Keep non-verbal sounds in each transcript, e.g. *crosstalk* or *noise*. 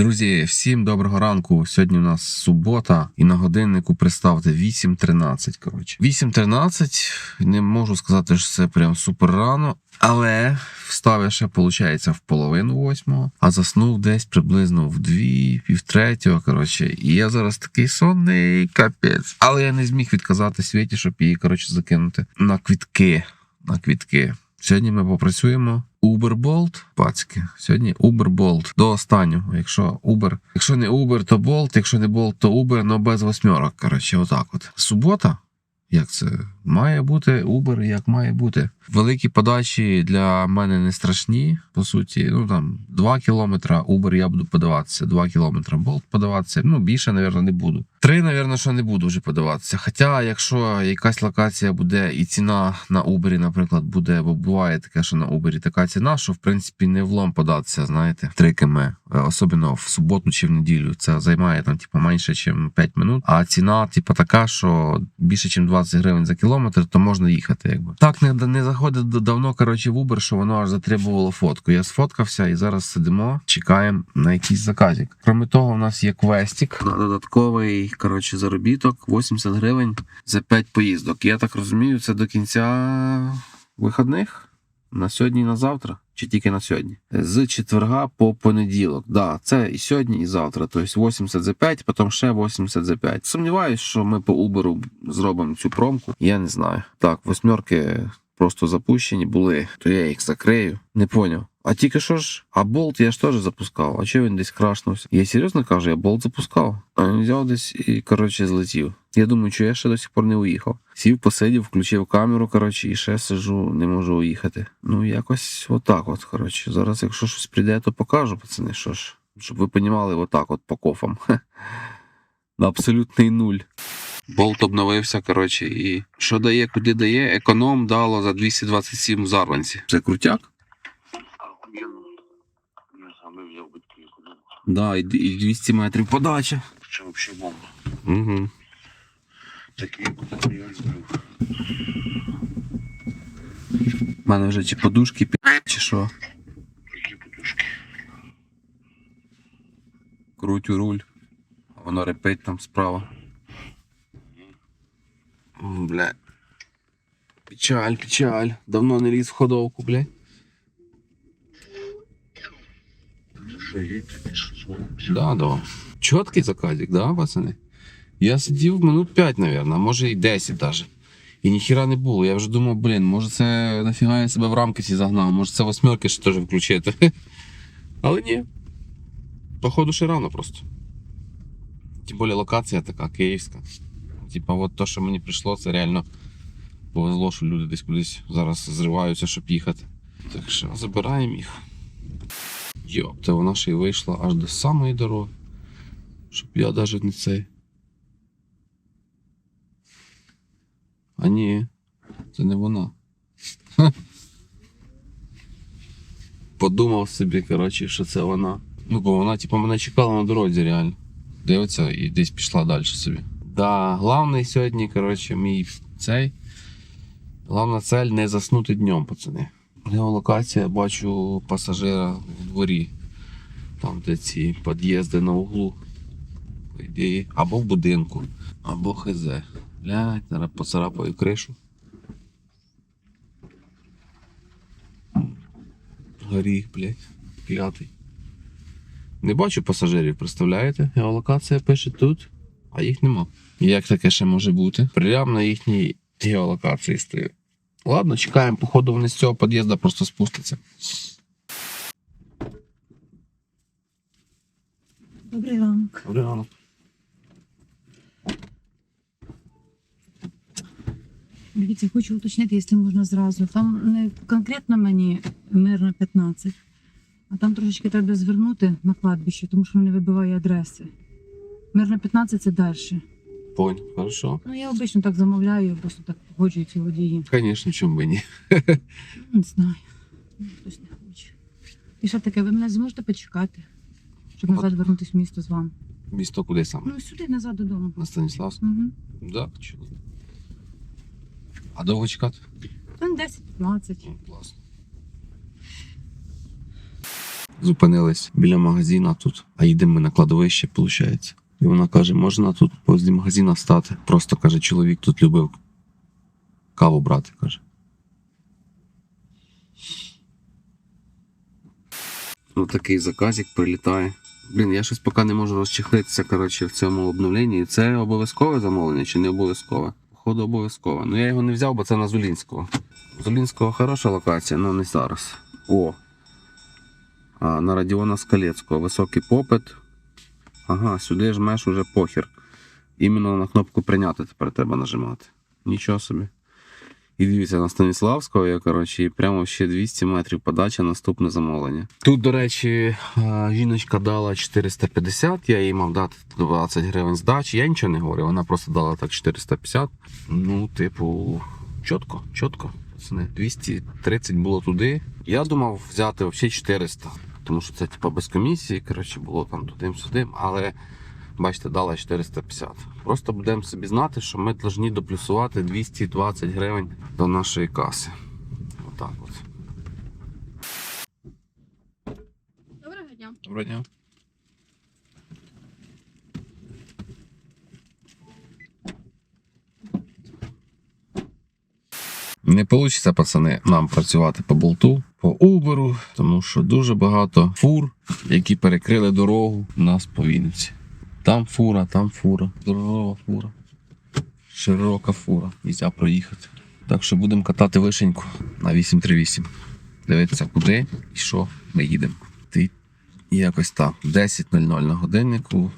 Друзі, всім доброго ранку. Сьогодні у нас субота, і на годиннику представте 8.13. Коротше, 8.13. Не можу сказати, що це прям супер рано, але встав я ще, виходить, в половину восьмого, а заснув десь приблизно в дві, пів третього. Коротше, і я зараз такий сонний капець. Але я не зміг відказати світі, щоб її коротше закинути на квітки. На квітки. Сьогодні ми попрацюємо. Uber Bolt, пацьки. Сьогодні Uber Bolt до останнього. Якщо Uber, якщо не Uber, то Bolt, якщо не Bolt, то Uber, но без восьмерок. Коротше, отак от. Субота. Як це має бути Uber, як має бути. Великі подачі для мене не страшні. По суті, ну там 2 кілометра Uber я буду подаватися, 2 кілометра Bolt подаватися. Ну більше, напевно, не буду. Три, напевно, що не буду вже подаватися. Хоча, якщо якась локація буде і ціна на Uber, наприклад, буде, бо буває таке, що на Uber така ціна, що в принципі не влом податися, знаєте, 3 км, Е, особливо в суботу чи в неділю. Це займає там, типу, менше, ніж 5 минут. А ціна, типу, така, що більше, ніж 20 гривень за кілометр, то можна їхати. Якби так не, не заходить давно, коротше, в Uber, що воно аж затребувало фотку. Я сфоткався і зараз сидимо, чекаємо на якийсь заказик. Крім того, у нас є квестик. Додатковий, коротше, заробіток 80 гривень за 5 поїздок. Я так розумію, це до кінця вихідних. На сьогодні і на завтра, чи тільки на сьогодні? З четверга по понеділок. Да, це і сьогодні, і завтра. Тобто 80 за 5, потім ще 80 за 5. Сумніваюсь, що ми по Uber зробимо цю промку. Я не знаю. Так, восьмерки просто запущені були, то я їх закрию. Не поняв. А тільки що ж, а болт я ж теж запускав. А чого він десь крашнувся? Я серйозно кажу, я болт запускав. А він взяв десь і коротше злетів. Я думаю, що я ще до сих пор не уїхав. Сів, посидів, включив камеру, коротше, і ще сижу, не можу уїхати. Ну, якось отак, от, коротше. Зараз, якщо щось прийде, то покажу, пацани, що ж. Щоб ви понімали, отак, от по кофам. На *laughs* абсолютний нуль. Болт обновився, коротше, і що дає, куди дає, економ дало за 227 в зарванці. Це крутяк? Я саме взяв батьків куди. Да, і, і 200 метрів подача. Це взагалі бомба. Угу. Такий куди я збив. У мене вже чи подушки пі... чи що. Які подушки. Крутю руль. Воно репить там справа. Бля. Печаль, печаль. Давно не ліз в ходовку, бля. Да, да. Чіткий заказик, да, пацани? Я сидів минут 5, наверное, а може і 10 даже. І ніхіра не було. Я вже думав, блін, може це нафіга я себе в рамки ці загнав, може це восьмерки ще теж включити. *laughs* Але ні. Походу ще рано просто. Тим більше локація така київська. Типа, от то, що мені прийшло, це реально повезло, що люди десь кудись зараз зриваються, щоб їхати. Так що забираємо їх. Йоп, та вона ще й вийшла аж до самої дороги. Щоб я навіть не цей. А ні, це не вона. Подумав собі, коротше, що це вона. Ну, бо вона, типу, мене чекала на дорозі, реально. Дивиться і десь пішла далі собі. Да, головний сьогодні, коротше, мій цей. Головна цель не заснути днем, пацани. Геолокація, бачу пасажира в дворі. Там, де ці під'їзди на углу. Або в будинку, або хз. Блядь, зараз поцарапаю кришу. Горіх, блядь, клятий. Не бачу пасажирів, представляєте? Геолокація пише тут, а їх нема. Як таке ще може бути? Прямо на їхній геолокації стою. Ладно, чекаємо, походу вони з цього під'їзду просто спустяться. Добрий ранок. Добрий ранок. Дивіться, хочу уточнити, якщо можна зразу. Там не конкретно мені мирно 15, а там трошечки треба звернути на кладбище, тому що не вибиває адреси. Мирно 15 це далі. Понял, хорошо. Ну, я обично так замовляю, просто так погоджуються водії. Конечно, чому би ні. Не знаю. Ну, Хтось не хоче. І що таке, ви мене зможете почекати, щоб назад вернутися в місто з вами? Місто куди саме? Ну, сюди, назад додому. На Станіславську? Угу. Да, чого? А довго чекати? Ну, 10-15. Ну, класно. зупинились біля магазина тут, а їдемо ми на кладовище, виходить. І вона каже, можна тут возле магазина стати. Просто каже, чоловік тут любив каву брати, каже. Ну, такий заказик прилітає. Блін, я щось поки не можу розчехлитися, коротше, в цьому обновленні. Це обов'язкове замовлення чи не обов'язкове? Походу, обов'язкове. Ну я його не взяв, бо це на Зулінського. Зулінського хороша локація, але не зараз. О. А, на Радіона Скалецького. Високий попит. Ага, сюди жмеш уже похер. Іменно на кнопку прийняти тепер треба нажимати. Нічого собі. І дивіться на Станіславського, я коротше, і прямо ще 200 метрів подача, наступне замовлення. Тут, до речі, жіночка дала 450, я їй мав дати 20 гривень здачі. Я нічого не говорю, вона просто дала так 450. Ну, типу, чітко, чітко. 230 було туди. Я думав взяти взагалі 400, тому що це типу без комісії, коротше, було там туди-сюди, але бачите, дала 450. Просто будемо собі знати, що ми повинні доплюсувати 220 гривень до нашої каси. Отак от. Доброго дня. Доброго дня. Не вийде, пацани, нам працювати по болту, по Уберу, тому що дуже багато фур, які перекрили дорогу у нас по Вінниці. Там фура, там фура, здорова фура, широка фура. Нельзя проїхати. Так що будемо катати вишеньку на 838. Дивитися, куди і що ми їдемо. Ти якось так. 10.00 на годиннику.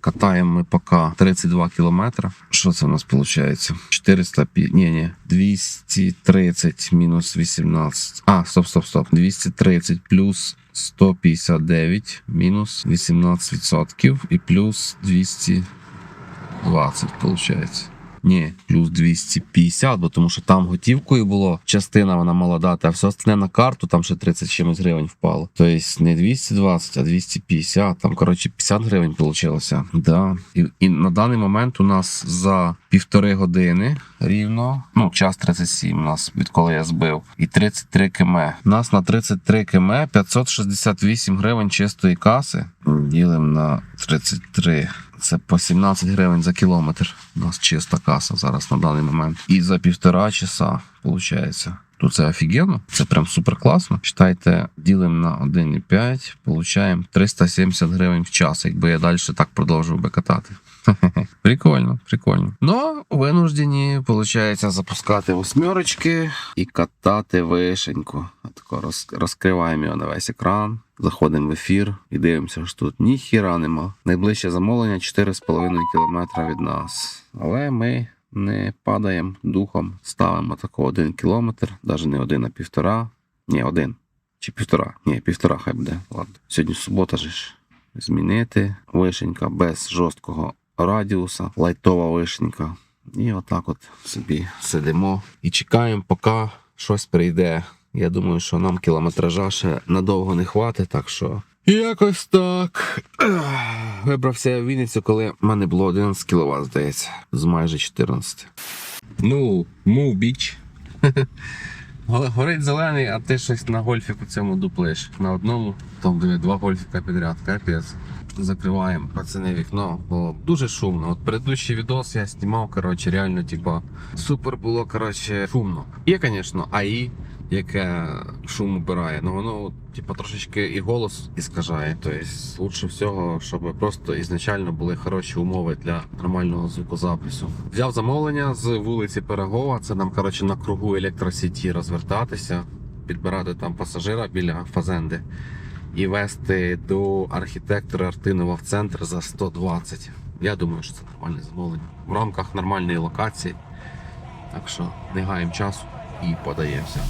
Катаємо ми поки 32 кілометри. Що це у нас виходить? 400, пі- ні, ні, 230 мінус 18. А, стоп, стоп, стоп. 230 плюс 159 мінус 18% і плюс 220, виходить. Ні, плюс 250, бо тому що там готівкою було частина вона мала дати, а все остальне на карту, там ще 30 чимось гривень впало. Тобто не 220, а 250. Там, коротше, 50 гривень вийшло. Да. І, і на даний момент у нас за півтори години рівно, ну, час 37 у нас, відколи я збив, і 33 км. У нас на 33 км 568 гривень чистої каси. Ділимо на 33. Це по 17 гривень за кілометр. У нас чиста каса зараз на даний момент. І за півтора часа, виходить. То це офігенно, це прям супер класно. Читайте, ділимо на 1,5, получаємо 370 гривень в час, якби я далі так продовжував би катати. *laughs* Прикольно, прикольно. Ну, винуждені, виходить, запускати восьмерочки і катати вишеньку. Отако розкриваємо його на весь екран, заходимо в ефір і дивимося, що тут ніхіра нема. Найближче замовлення 4,5 кілометра від нас. Але ми не падаємо духом, ставимо тако один кілометр, навіть не один, а півтора. Ні, один. Чи півтора? Ні, півтора хай буде. Ладно. Сьогодні субота ж. Змінити вишенька без жорсткого радіуса, лайтова вишенька. І отак от собі сидимо і чекаємо, поки щось прийде. Я думаю, що нам кілометража ще надовго не хватить, так що. Якось так. Вибрався я в Вінницю, коли в мене було 11 кВт, здається, з майже 14. Ну, мов біч. Горить зелений, а ти щось на гольфіку цьому дуплиш. На одному, там диви, два гольфіка підряд, капець. Закриваємо пацани вікно, було дуже шумно. От предыдущий відос я знімав, коротше, реально, типа, супер було, коротше, шумно. Є, звісно, АІ, яке шум убирає, але воно, типа, трошечки і голос іскажає. Тобто, лучше всього, щоб просто ізначально були хороші умови для нормального звукозапису. Взяв замовлення з вулиці Пирогова, це нам, коротше, на кругу електросіті розвертатися, підбирати там пасажира біля фазенди і вести до архітектора Артинова в центр за 120. Я думаю, що це нормальне замовлення. В рамках нормальної локації. Так що не гаємо часу і подаємося.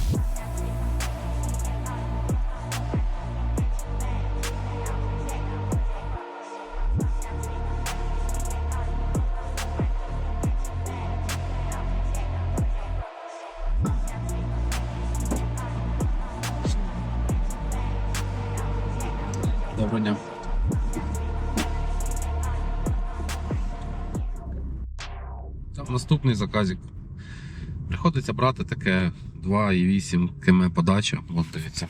Доброго дня. Наступний заказик. Приходиться брати таке 2,8 км подача. От дивіться.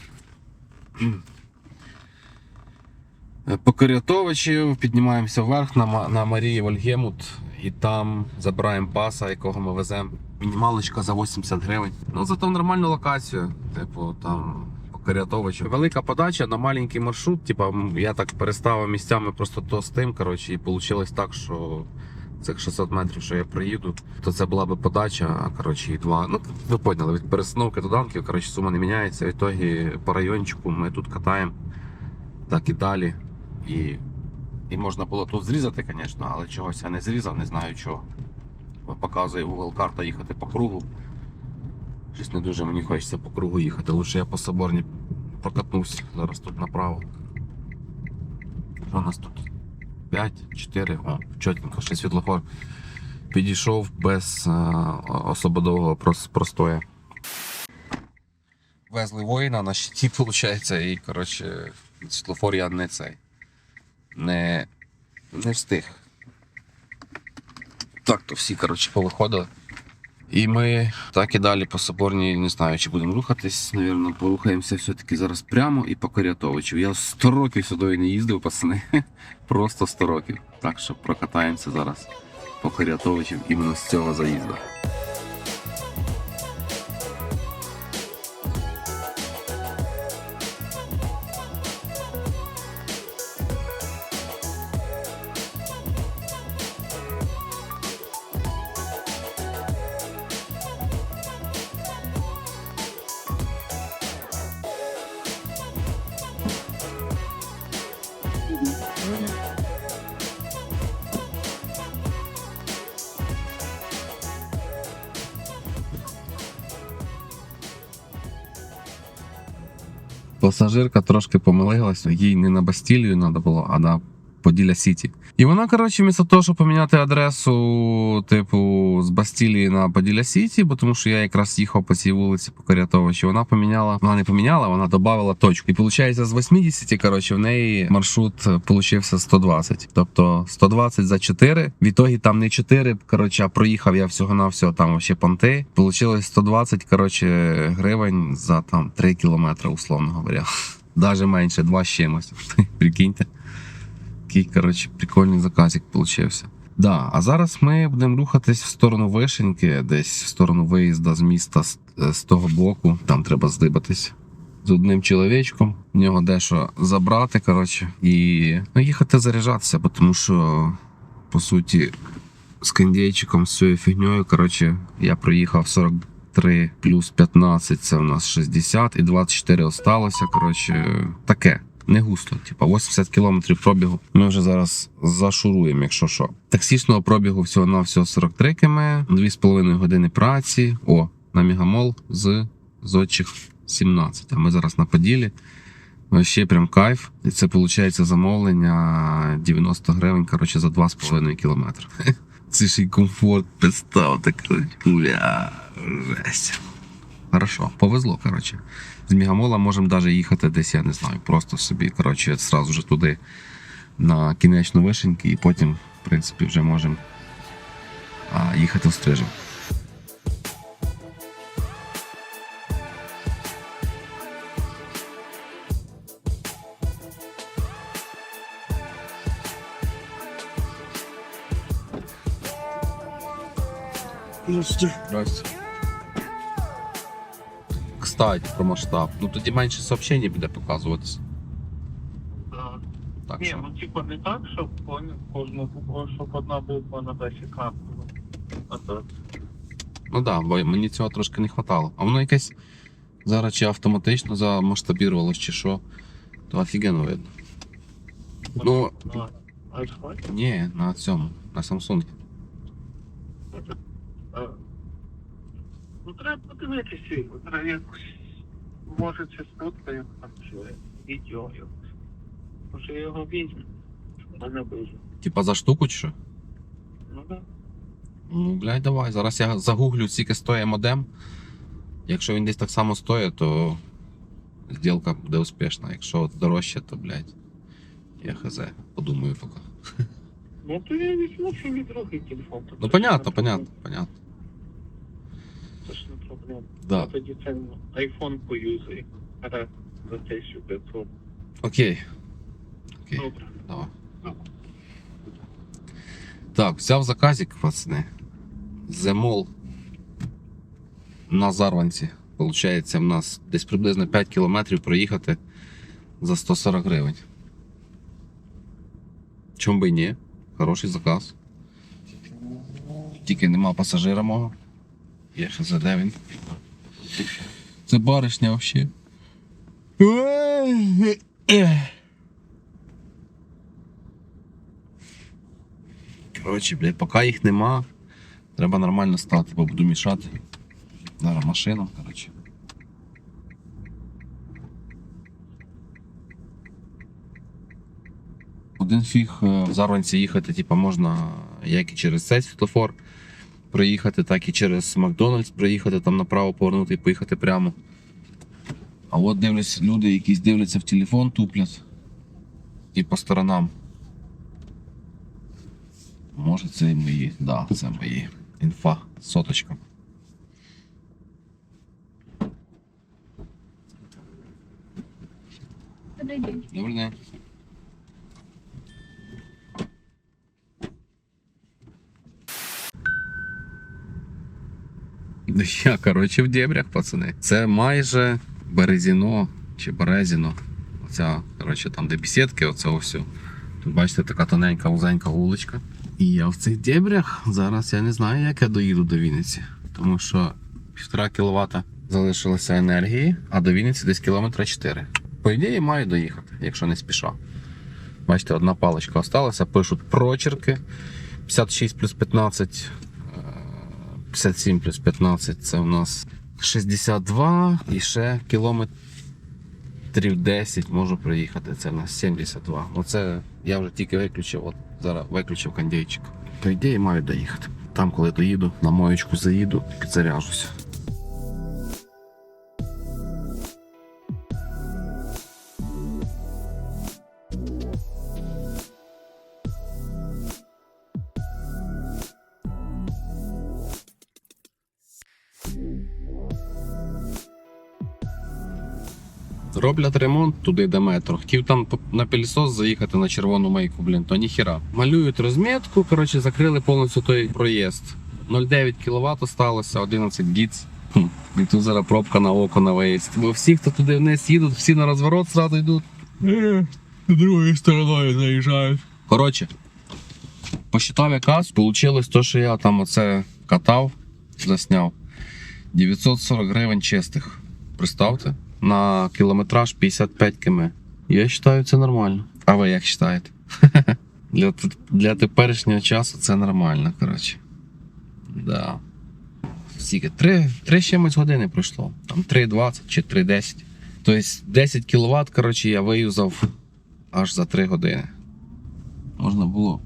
Е, По Корятовичів піднімаємося вверх на, на Марії Вольгемут і там забираємо паса, якого ми веземо. Мінімалочка за 80 гривень. Ну зато нормальну локацію. Типу, там по Корятовичу. Велика подача на маленький маршрут. Типа, м, я так переставив місцями просто то з тим. Коротше, і вийшло так, що цих 600 метрів, що я приїду, то це була би подача, коротше, і два. Ну, ви поняли, від перестановки до данків, коротше, сума не міняється. В ітогі по райончику ми тут катаємо, так і далі. І, і можна було тут зрізати, звісно, але чогось я не зрізав, не знаю чого. Показує Google карта їхати по кругу. Щось не дуже мені хочеться по кругу їхати. Лучше я по соборні прокатнусь зараз тут направо. Що у нас тут? 5, 4, о, чотенько, ще світлофор. Підійшов без е, особо довгого простоя. Везли воїна на щиті, виходить, і коротше, світлофор я не цей. Не, не встиг. Так, то всі, коротше, повиходили. І ми так і далі по соборній, не знаю, чи будемо рухатись, навірно, порухаємося все-таки зараз прямо і по Корятовичу. Я 100 років сюди не їздив, пацани. *laughs* Просто 100 років. Так що прокатаємося зараз по Корятовичу іменно з цього заїзду. Пасажирка трошки помилилась, їй не на Бастілію треба було, а на Поділля Сіті. І вона, коротше, вмісто того, щоб поміняти адресу, типу, з Бастілії на Поділля Сіті, бо тому що я якраз їхав по цій вулиці по Корятовичу, вона поміняла, вона не поміняла, вона додавала точку. І виходить, з 80, коротше, в неї маршрут получився 120. Тобто 120 за 4. В ітогі там не 4, коротше, а проїхав я всього на всього там ще понти. Получилось 120, коротше, гривень за там 3 кілометри, условно говоря. *laughs* Даже менше, два з чимось. *laughs* Прикиньте. Такий, коротше, прикольний заказик получився. Да, а зараз ми будемо рухатись в сторону Вишеньки, десь в сторону виїзду з міста з, з того боку. Там треба здибатись з одним чоловічком, в нього дещо забрати, коротше, і ну, їхати заряджатися, тому що, по суті, з кондейчиком, з цією фігньою, коротше, я проїхав 43 плюс 15, це у нас 60, і 24 осталося. Коротше, таке. Не густо, типа 80 кілометрів пробігу. Ми вже зараз зашуруємо, якщо що. Таксічного пробігу всього на всього 43 км, 2,5 години праці. О, на Мігамол з зодчих 17. А ми зараз на Поділі. Ще прям кайф. І це виходить замовлення 90 гривень, коротше, за 2,5 кілометри. *laughs* Це ж і комфорт, представте, коротше. Бля, жесть. Хорошо, повезло, коротше. З Мігамола можемо навіть їхати десь, я не знаю, просто собі, коротше, зразу ж туди на кінечну вишеньки, і потім, в принципі, вже можемо їхати в стрижень. Здрасте. Кстати, про масштаб. Ну тоді менше сообщень буде показуватися. Так. Так Ні, що. ну типа не так, щоб кожну щоб одна буква на 10 була. А так. Ну так, да, бо мені цього трошки не вистачало. А воно якесь зараз чи автоматично замасштабірувалось, чи що, то офігенно видно. Ну, На айфоні? ні, на цьому, на Samsung. Ну треба подивитися, його, треба якось. Може це спутка, як там чи відео. якось. Може я його візьму. Мене вижу. Типа за штуку чи що? Ну так. Ну, блядь, давай. Зараз я загуглю, скільки стоїть модем. Якщо він десь так само стоїть, то зділка буде успішна. Якщо дорожче, то, блядь, я хз, подумаю поки. Ну то я візьму собі другий телефон. Ну, понятно, понятно, понятно. Це ж не проблема. Да. Я тоді це айфон поюзаю. Раз за те, Окей. Окей. Добре. Давай. Так, взяв заказик, пацани. Земол на Зарванці. Получається, в нас десь приблизно 5 кілометрів проїхати за 140 гривень. Чому би ні? Хороший заказ. Тільки нема пасажира мого. Є ще за де він. Це баришня взагалі. Коротше, блядь, поки їх нема, треба нормально стати, бо буду мішати. Зараз машина, коротше. Один фіг е, в Зарванці їхати, типу, можна як і через цей світлофор проїхати, так і через Макдональдс проїхати, там направо повернути і поїхати прямо. А от дивлюсь, люди якісь дивляться в телефон, туплять. І по сторонам. Може це і мої. Да, це мої. Інфа. Соточка. Добрий день. Добрий день. Я, коротше, в дебрях, пацани. Це майже Березіно чи Березіно. Оця, коротше, там, де бесідки, оце все. Тут бачите, така тоненька, вузенька вуличка. І я в цих дебрях зараз я не знаю, як я доїду до Вінниці. Тому що півтора кіловата залишилося енергії, а до Вінниці десь кілометра 4. По ідеї, маю доїхати, якщо не спіша. Бачите, одна паличка осталася, пишуть прочерки. 56 плюс 15, е, 57 плюс 15 це у нас 62 і ще кілометрів 10 можу приїхати. Це у нас 72. Оце я вже тільки виключив, от зараз виключив кондейчик. По ідеї маю доїхати. Там, коли доїду, на моєчку заїду, підзаряжуся. Роблять ремонт туди до метро. Хотів там на пілісос заїхати на червону мийку, блін, то ніхіра. Малюють розмітку, коротше, закрили повністю той проїзд. 0,9 кВт осталося, 11 гіц. І тут зараз пробка на око на виїзд. Бо всі, хто туди вниз їдуть, всі на розворот зразу йдуть. Е, Другою стороною заїжджають. Коротше, посчитав якраз, получилось то, що я там оце катав, засняв. 940 гривень чистих. Представте, на кілометраж 55 км. Я вважаю, це нормально. А ви як вважаєте? *laughs* Для, для теперішнього часу це нормально, коротше. Да. Скільки? 3, 3 з чимось години пройшло. Там 3,20 чи 3,10. Тобто 10 кВт, коротше, я виюзав аж за 3 години. Можна було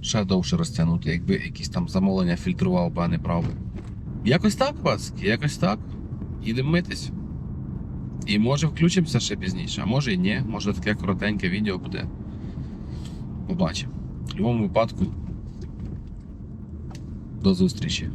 ще довше розтягнути, якби якісь там замовлення фільтрував би, а не брав. Якось так, пацки, якось так. Їдемо митись. І може включимося ще пізніше, а може і ні, може таке коротеньке відео буде. Побачимо. В будь-якому випадку. До зустрічі.